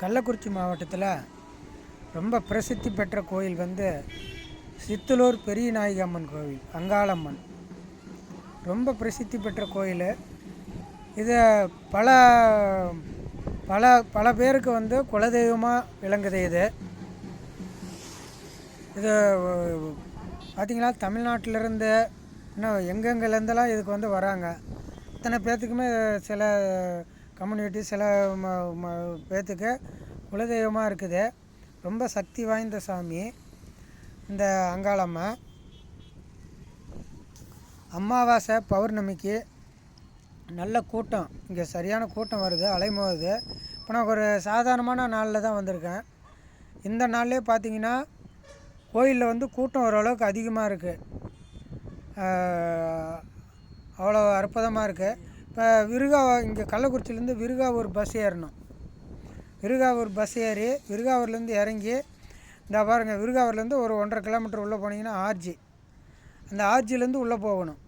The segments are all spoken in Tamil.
கள்ளக்குறிச்சி மாவட்டத்தில் ரொம்ப பிரசித்தி பெற்ற கோயில் வந்து சித்தலூர் பெரிய நாயகி அம்மன் கோவில் அங்காளம்மன். ரொம்ப பிரசித்தி பெற்ற கோயில். இது பல பல பல பேருக்கு வந்து குலதெய்வமாக விளங்குது இது. இது பார்த்திங்களா தமிழ்நாட்டிலேருந்து இன்னும் எங்கெங்கேருந்தெல்லாம் இதுக்கு வந்து வராங்க. இத்தனை பேர்த்துக்குமே சில கம்யூனிட்டி சில ம ம பேர்த்துக்கு குலதெய்வமாக இருக்குது. ரொம்ப சக்தி வாய்ந்த சாமி. இந்த அங்காளம்மா. அமாவாசை பௌர்ணமிக்கு நல்ல கூட்டம். இங்கே சரியான கூட்டம் வருது அலைமோதுது. இப்போ நான் ஒரு சாதாரணமான நாளில் தான் வந்திருக்கேன். இந்த நாள்லேயே பார்த்தீங்கன்னா கோயிலில் வந்து கூட்டம் ஓரளவுக்கு அதிகமாக இருக்குது அவ்வளோ அற்புதமாக இருக்குது இப்போ விருகா இங்கே கள்ளக்குறிச்சிலேருந்து விருகாவூர் பஸ் ஏறணும். விருகாவூர் பஸ் ஏறி விருகாவூர்லேருந்து இறங்கி இந்த பாருங்க விருகாவூர்லேருந்து ஒரு ஒன்றரை கிலோமீட்டர் உள்ளே போனீங்கன்னா ஆர்ஜி. அந்த ஆர்ஜிலேருந்து உள்ளே போகணும்.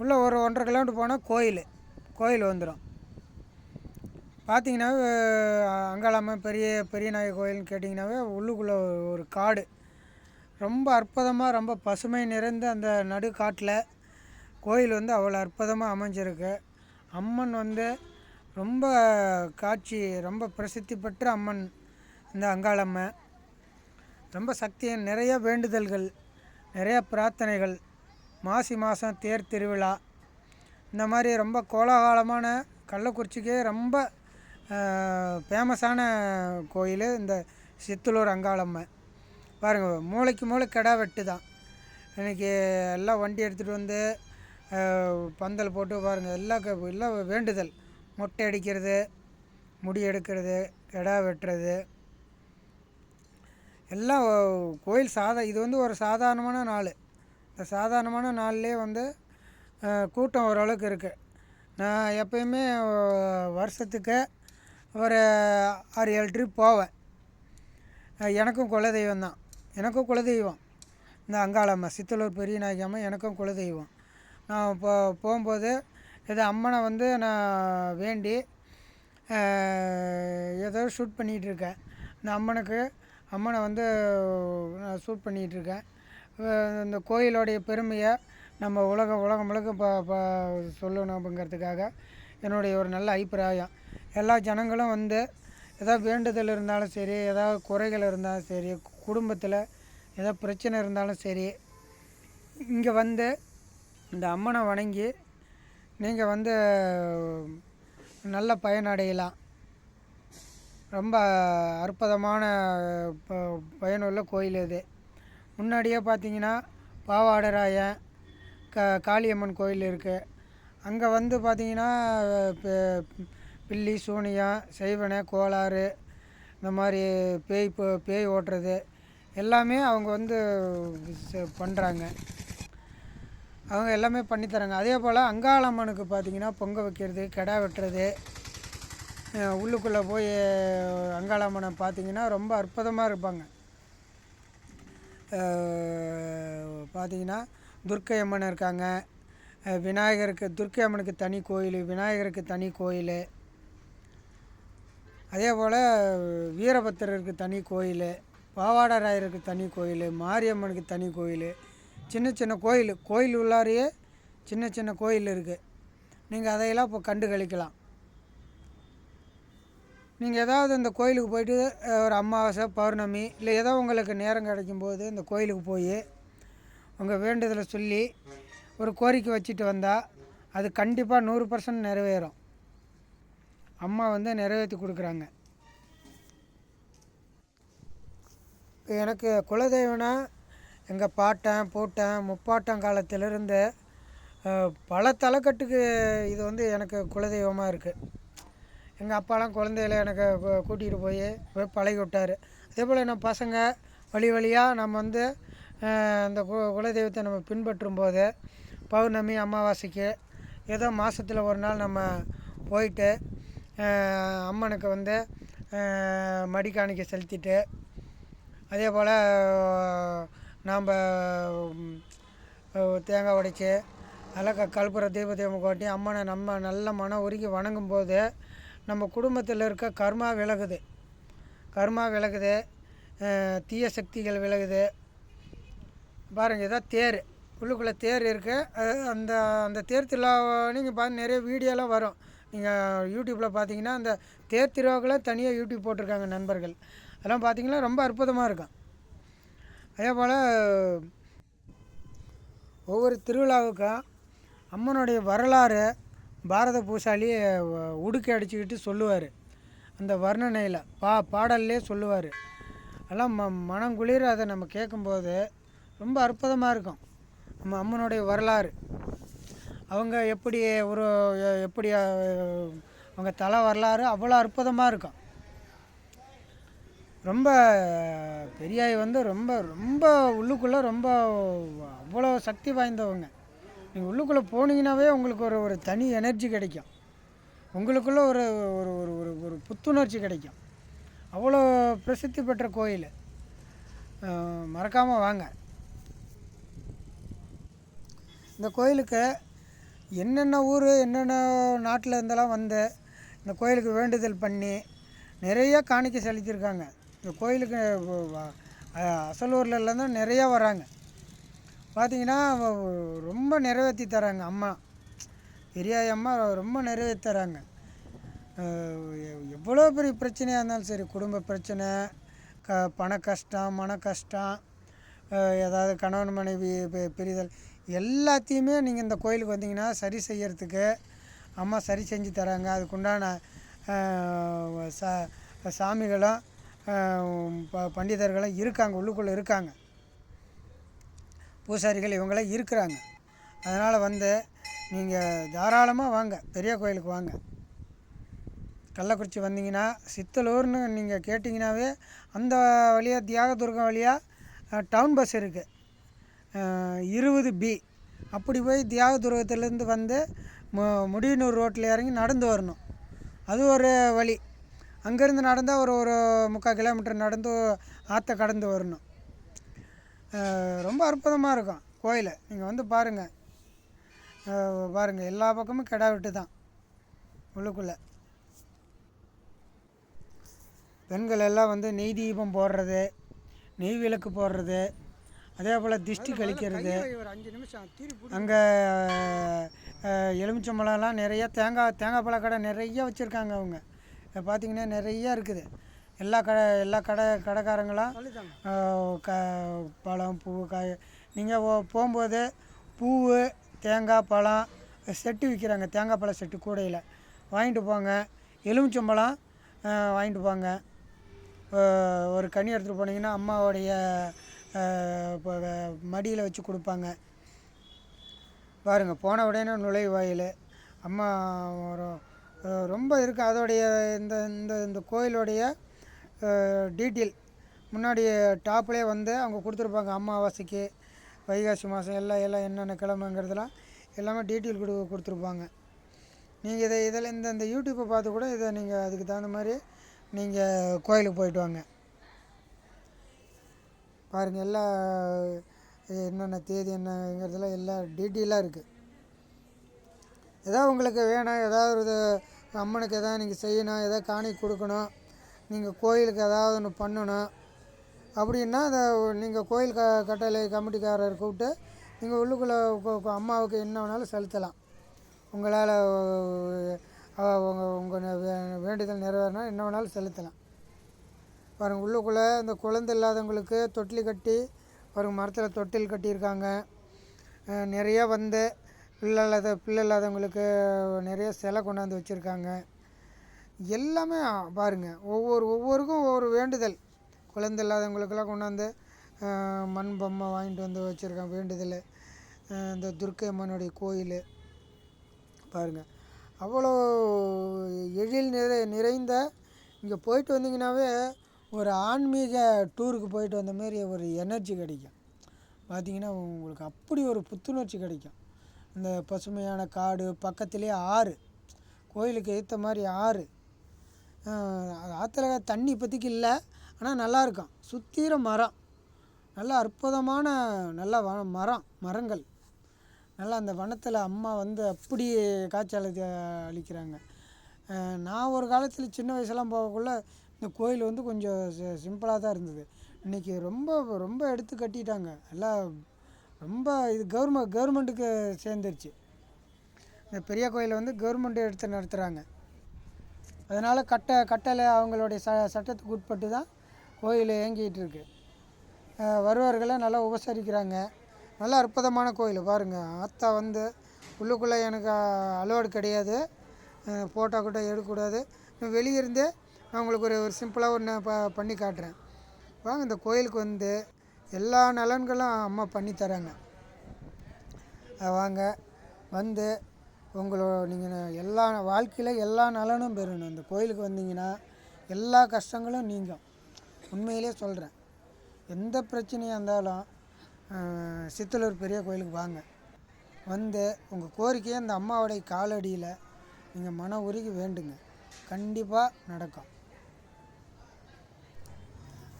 உள்ளே ஒரு ஒன்றரை கிலோமீட்டர் போனால் கோயில் கோயில் வந்துடும். பார்த்தீங்கன்னாவே அங்காளம்மன் பெரிய பெரியநாயக கோயில்னு கேட்டிங்கன்னாவே உள்ளுக்குள்ளே ஒரு காடு. ரொம்ப அற்புதமாக ரொம்ப பசுமை நிறைந்த அந்த நடு காட்டில் கோயில் வந்து அவ்வளோ அற்புதமாக அமைஞ்சிருக்கு. அம்மன் வந்து ரொம்ப காட்சி ரொம்ப பிரசித்தி பெற்ற அம்மன் இந்த அங்காளம்மை. ரொம்ப சக்தி நிறைய வேண்டுதல்கள் நிறைய பிரார்த்தனைகள் மாசி மாதம் தேர் திருவிழா இந்த மாதிரி ரொம்ப கோலாகலமான கள்ளக்குறிச்சிக்கே ரொம்ப ஃபேமஸான கோயில் இந்த சித்தலூர் அங்காளம்மை. பாருங்கள் மூளைக்கு மூளை கிடா வெட்டு தான் இன்றைக்கி எல்லாம் வண்டி எடுத்துகிட்டு வந்து பந்தல் போட்டு பாருங்கள் எல்லா க- எல்லாம் வேண்டுதல். மொட்டை அடிக்கிறது முடி எடுக்கிறது கிடா வெட்டுறது. எல்லாம் கோயில் சாதா இது வந்து ஒரு சாதாரணமான நாள். இந்த சாதாரணமான நாள்லேயே வந்து கூட்டம் ஓரளவுக்கு இருக்குது நான் எப்பயுமே வருஷத்துக்கு ஒரு ஆறு ஏழு ட்ரிப் போவேன். எனக்கும் குலதெய்வம் தான். எனக்கும் குலதெய்வம். இந்த அங்காளம்மா சித்தலூர் பெரிய நாயகி அம்மா எனக்கும் குலதெய்வம். நான் போ போகும்போது ஏதோ அம்மனை வந்து நான் வேண்டி ஏதோ ஷூட் பண்ணிகிட்ருக்கேன். இருக்கேன் இந்த அம்மனுக்கு அம்மனை வந்து நான் ஷூட் பண்ணிகிட்டு இருக்கேன் இந்த கோயிலோடைய பெருமையை நம்ம உலகம் உலகம் முழுக்க ப ப சொல்லணும் அப்படிங்கிறதுக்காக என்னுடைய ஒரு நல்ல அபிப்பிராயம். எல்லா ஜனங்களும் வந்து ஏதாவது வேண்டுதல் இருந்தாலும் சரி ஏதாவது குறைகள் இருந்தாலும் சரி குடும்பத்தில் ஏதாவது பிரச்சனை இருந்தாலும் சரி இங்கே வந்து இந்த அம்மனை வணங்கி நீங்கள் வந்து நல்ல பயனடையலாம் ரொம்ப அற்புதமான ப- பயனுள்ள கோயில் இது. முன்னாடியே பார்த்தீங்கன்னா பாவாடராயன் க காளியம்மன் கோயில் இருக்குது அங்கே வந்து பார்த்தீங்கன்னா பில்லி சூனியம் செய்வனை கோளாறு இந்த மாதிரி பேய் பேய் ஓட்டுறது எல்லாமே அவங்க வந்து பண்ணுறாங்க அவங்க எல்லாமே பண்ணித்தராங்க அதே போல் அங்காளம்மனுக்கு பார்த்திங்கன்னா பொங்க வைக்கிறது கிடா வெட்டுறது உள்ளுக்குள்ளே போய் அங்காளம்மனை பார்த்திங்கன்னா ரொம்ப அற்புதமாக இருப்பாங்க. பார்த்திங்கன்னா துர்க்கை அம்மன் இருக்காங்க. விநாயகருக்கு துர்க்கை அம்மனுக்கு தனி கோயில் விநாயகருக்கு தனி கோயில். அதே போல் வீரபத்திரருக்கு தனி கோயில் பாவாடராயருக்கு தனி கோயில் மாரியம்மனுக்கு தனி கோயில். சின்ன சின்ன கோயில் கோயில் உள்ளாரையே சின்ன சின்ன கோயில் இருக்குது நீங்கள் அதையெல்லாம் இப்போ கண்டு கழிக்கலாம் நீங்கள் ஏதாவது இந்த கோயிலுக்கு போயிட்டு ஒரு அமாவாசை பௌர்ணமி இல்லை ஏதோ உங்களுக்கு நேரம் கிடைக்கும்போது இந்த கோயிலுக்கு போய் உங்கள் வேண்டுதலை சொல்லி ஒரு கோரிக்கை வச்சுட்டு வந்தால் அது கண்டிப்பாக நூறு பர்சன்ட் நிறைவேறும். அம்மா வந்து நிறைவேற்றி கொடுக்குறாங்க. எனக்கு குலதெய்வம்னா எங்கள் பாட்டன் பூட்டன் முப்பாட்டன் காலத்திலிருந்து பல தலைக்கட்டுக்கு இது வந்து எனக்கு குலதெய்வமாக இருக்குது எங்கள் அப்பாலாம் குழந்தையில எனக்கு கூட்டிகிட்டு போய் போய் பழகி விட்டார். அதே போல் நம்ம பசங்க வழி வழியாக நம்ம வந்து அந்த கு குலதெய்வத்தை நம்ம பின்பற்றும் போது பௌர்ணமி அமாவாசைக்கு ஏதோ மாதத்தில் ஒரு நாள் நம்ம போயிட்டு அம்மனுக்கு வந்து மடிக்காணிக்க மடிக்காணிக்கை செலுத்திட்டு அதே போல் நாம் தேங்காய் உடைச்சி நல்லா க கற்பூர தீப தீபம் காட்டி அம்மனை நம்ம நல்ல மனம் உருகி வணங்கும் போது நம்ம குடும்பத்தில் இருக்க கர்மா விலகுது. கர்மா விலகுது தீய சக்திகள் விலகுது. பாருங்கள் இதான் தேர். உள்ளுக்குள்ளே தேர் இருக்குது அந்த அந்த தேர் திருவிழா நீங்கள் பார்த்து நிறைய வீடியோலாம் வரும். நீங்கள் யூடியூப்பில் பார்த்தீங்கன்னா அந்த தேர் திருவிழாக்கெல்லாம் தனியாக யூடியூப் போட்டிருக்காங்க நண்பர்கள். அதெல்லாம் பார்த்தீங்கன்னா ரொம்ப அற்புதமாக இருக்கும். அதே போல் ஒவ்வொரு திருவிழாவுக்கும் அம்மனுடைய வரலாறு பாரத பூசாலி உடுக்கி அடிச்சுக்கிட்டு சொல்லுவார். அந்த வர்ணனையில் பா பாடல்லே சொல்லுவார். அதெல்லாம் ம மனங்குளிர அதை நம்ம கேட்கும்போது ரொம்ப அற்புதமாக இருக்கும். நம்ம அம்மனுடைய வரலாறு. அவங்க எப்படி ஒரு எப்படி அவங்க தலை வரலாறு அவ்வளோ அற்புதமாக இருக்கும். ரொம்ப பெரியாய் வந்து ரொம்ப ரொம்ப உள்ளுக்குள்ளே ரொம்ப அவ்வளோ சக்தி வாய்ந்தவங்க. நீங்கள் உள்ளுக்குள்ளே போனீங்கன்னாவே உங்களுக்கு ஒரு ஒரு தனி எனர்ஜி கிடைக்கும். உங்களுக்குள்ளே ஒரு ஒரு ஒரு ஒரு ஒரு புத்துணர்ச்சி கிடைக்கும். அவ்வளோ பிரசித்தி பெற்ற கோயில். மறக்காமல் வாங்க. இந்த கோயிலுக்கு என்னென்ன ஊர் என்னென்ன நாட்டில் இருந்தெல்லாம் வந்து இந்த கோயிலுக்கு வேண்டுதல் பண்ணி நிறைய காணிக்கை செலுத்தியிருக்காங்க. இந்த கோயிலுக்கு அசலூர்லேருந்து நிறையா வராங்க. பார்த்தீங்கன்னா ரொம்ப நிறைவேற்றி தராங்க அம்மா. பெரியாய் அம்மா ரொம்ப நிறைவேற்றி தராங்க. எவ்வளோ பெரிய பிரச்சனையாக இருந்தாலும் சரி குடும்ப பிரச்சனை க பண கஷ்டம் மன கஷ்டம் ஏதாவது கணவன் மனைவி பிரிதல் எல்லாத்தையுமே நீங்கள் இந்த கோயிலுக்கு வந்தீங்கன்னா சரி செய்யறதுக்கு அம்மா சரி செஞ்சு தராங்க. அதுக்குண்டான சா சாமிகளும் ப பண்டிதர்களும் இருக்காங்க உள்ளுக்குள்ளே இருக்காங்க. பூசாரிகள் இவங்களாம் இருக்கிறாங்க. அதனால் வந்து நீங்கள் தாராளமாக வாங்க பெரிய கோயிலுக்கு வாங்க. கள்ளக்குறிச்சி வந்தீங்கன்னா சித்தலூர்னு நீங்கள் கேட்டிங்கனாவே அந்த வழியாக தியாகதுர்கம் வழியாக டவுன் பஸ் இருக்குது இருபது பி. அப்படி போய் தியாகதுர்கத்துலேருந்து வந்து மு முடியனூர் ரோட்டில் இறங்கி நடந்து வரணும். அது ஒரு வழி. அங்கேருந்து நடந்தால் ஒரு ஒரு முக்கால் கிலோமீட்டர் நடந்து ஆற்றை கடந்து வரணும். ரொம்ப அற்புதமாக இருக்கும் கோயில். நீங்கள் வந்து பாருங்கள். பாருங்கள். எல்லா பக்கமும் கிடா விட்டு தான் உள்ளுக்குள்ளே. பெண்கள் எல்லாம் வந்து நெய் தீபம் போடுறது நெய் விளக்கு போடுறது அதே போல் திஷ்டி கழிக்கிறது. அஞ்சு நிமிஷம் அங்கே எலுமிச்சம்பழம்லாம் நிறைய தேங்காய் தேங்காய் பழ கடை நிறைய வச்சுருக்காங்க அவங்க. பார்த்தீங்கன்னா நிறைய இருக்குது. எல்லா கடை எல்லா கடை கடைக்காரங்களும் க பழம் பூ காய். நீங்கள் போகும்போது பூவு தேங்காய் பழம் செட்டு விற்கிறாங்க தேங்காய் பழ செட்டு கூடையில். வாங்கிட்டு போங்க. எலுமிச்சம்பழம் வாங்கிட்டு போங்க. ஒரு கனி எடுத்துகிட்டு போனீங்கன்னா அம்மாவுடைய மடியில் வச்சு கொடுப்பாங்க. பாருங்கள் போன உடனே நுழைவாயில். அம்மா ஒரு அஹ், ரொம்ப இருக்குது அதோடைய இந்த இந்த இந்த கோயிலுடைய டீட்டெயில் முன்னாடி டாப்லேயே வந்து அவங்க கொடுத்துருப்பாங்க அமாவாசைக்கு வைகாசி மாதம் எல்லாம் எல்லாம் என்னென்ன கிழமைங்கிறதுலாம் எல்லாமே டீட்டெயில் கொடு கொடுத்துருப்பாங்க. நீங்கள் இதை இதில் இந்த இந்த யூடியூப்பை பார்த்து கூட இதை நீங்கள் அதுக்கு தகுந்த மாதிரி நீங்கள் கோயிலுக்கு போயிட்டு வாங்க. பாருங்கள் எல்லா என்னென்ன தேதி என்னங்கிறதுலாம் எல்லாம் டீட்டெயிலாக இருக்குது ஏதாவது உங்களுக்கு வேணும் ஏதாவது அம்மனுக்கு எதாவது நீங்கள் செய்யணும் எதாவது காணி கொடுக்கணும் நீங்கள் கோயிலுக்கு ஏதாவது ஒன்று பண்ணணும். அப்படின்னா அதை நீங்கள் கோயில் க கட்டளை கமிட்டிக்காரர் கூப்பிட்டு நீங்கள் உள்ளுக்குள்ளே அம்மாவுக்கு என்ன வேணாலும் செலுத்தலாம். உங்களால் உங்கள் உங்கள் வேண்டுதல் நிறைவேறினா என்ன வேணாலும் செலுத்தலாம். பாருங்கள் உள்ளுக்குள்ளே இந்த குழந்தை இல்லாதவங்களுக்கு தொட்டில் கட்டி பாருங்கள் மரத்தில் தொட்டில் கட்டியிருக்காங்க. நிறையா நிறைய வந்து பிள்ளை இல்லாத பிள்ளை இல்லாதவங்களுக்கு நிறைய சிலை கொண்டாந்து வச்சுருக்காங்க. எல்லாமே பாருங்கள் ஒவ்வொரு ஒவ்வொருக்கும் ஒவ்வொரு வேண்டுதல். குழந்தை இல்லாதவங்களுக்கெல்லாம் கொண்டாந்து மண் பொம்மை வாங்கிட்டு வந்து வச்சுருக்காங்க வேண்டுதல். இந்த துர்க்கை அம்மனுடைய கோயில். பாருங்கள் அவ்வளோ எழில் நிறை நிறைந்த இங்கே போயிட்டு வந்தீங்கன்னாவே ஒரு ஆன்மீக டூருக்கு போயிட்டு வந்த மாதிரி ஒரு எனர்ஜி கிடைக்கும். பார்த்தீங்கன்னா உங்களுக்கு அப்படி ஒரு புத்துணர்ச்சி கிடைக்கும். இந்த பசுமையான காடு பக்கத்துலேயே ஆறு. கோயிலுக்கு ஏற்ற மாதிரி ஆறு. ஆற்றுல தண்ணி இப்போதைக்கு இல்லை. ஆனால் நல்லாயிருக்கும் சுற்றிர மரம். நல்ல அற்புதமான நல்ல வ மரம் மரங்கள். நல்லா அந்த வனத்தில் அம்மா வந்து அப்படி காட்சி அளி அளிக்கிறாங்க நான் ஒரு காலத்தில் சின்ன வயசுலாம் போகக்குள்ள இந்த கோயில் வந்து கொஞ்சம் சிம்பிளாக தான் இருந்தது. இன்றைக்கி ரொம்ப ரொம்ப எடுத்து கட்டிட்டாங்க. எல்லாம் ரொம்ப இது கவர்மெண்ட் கவர்மெண்ட்டுக்கு சேர்ந்துருச்சு. இந்த பெரிய கோயிலை வந்து கவர்மெண்ட் எடுத்து நடத்துகிறாங்க அதனால் கட்ட கட்டளை அவங்களுடைய ச சட்டத்துக்கு உட்பட்டு தான் கோயில் இயங்கிகிட்டு இருக்கு. வருவார்களை நல்லா உபசரிக்கிறாங்க. நல்லா அற்புதமான கோயில் பாருங்கள் ஆத்தா வந்து உள்ளுக்குள்ளே எனக்கு அலோடு கிடையாது. ஃபோட்டோ கூட எடுக்கக்கூடாது. வெளியே இருந்தே நான் உங்களுக்கு ஒரு ஒரு சிம்பிளாக ஒன்று ப பண்ணி காட்டுறேன். வாங்க இந்த கோயிலுக்கு வந்து எல்லா நலன்களும் அம்மா பண்ணி தராங்க. வாங்க வந்து உங்களோட நீங்கள் எல்லா வாழ்க்கையில் எல்லா நலனும் பெறணும். இந்த கோயிலுக்கு வந்தீங்கன்னா எல்லா கஷ்டங்களும் நீங்கும். உண்மையிலே சொல்கிறேன் எந்த பிரச்சனையாக இருந்தாலும் சித்தலூர் பெரிய கோயிலுக்கு வாங்க. வந்து உங்கள் கோரிக்கையை அந்த அம்மாவுடைய காலடியில் நீங்கள் மன உருகி வேண்டுங்க. கண்டிப்பாக நடக்கும்.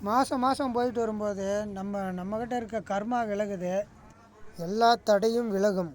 மாதம் மாதம் போயிட்டு வரும்போது நம்ம நம்மக்கிட்ட இருக்க கர்மா விலகுது. எல்லா தடையும் விலகும்.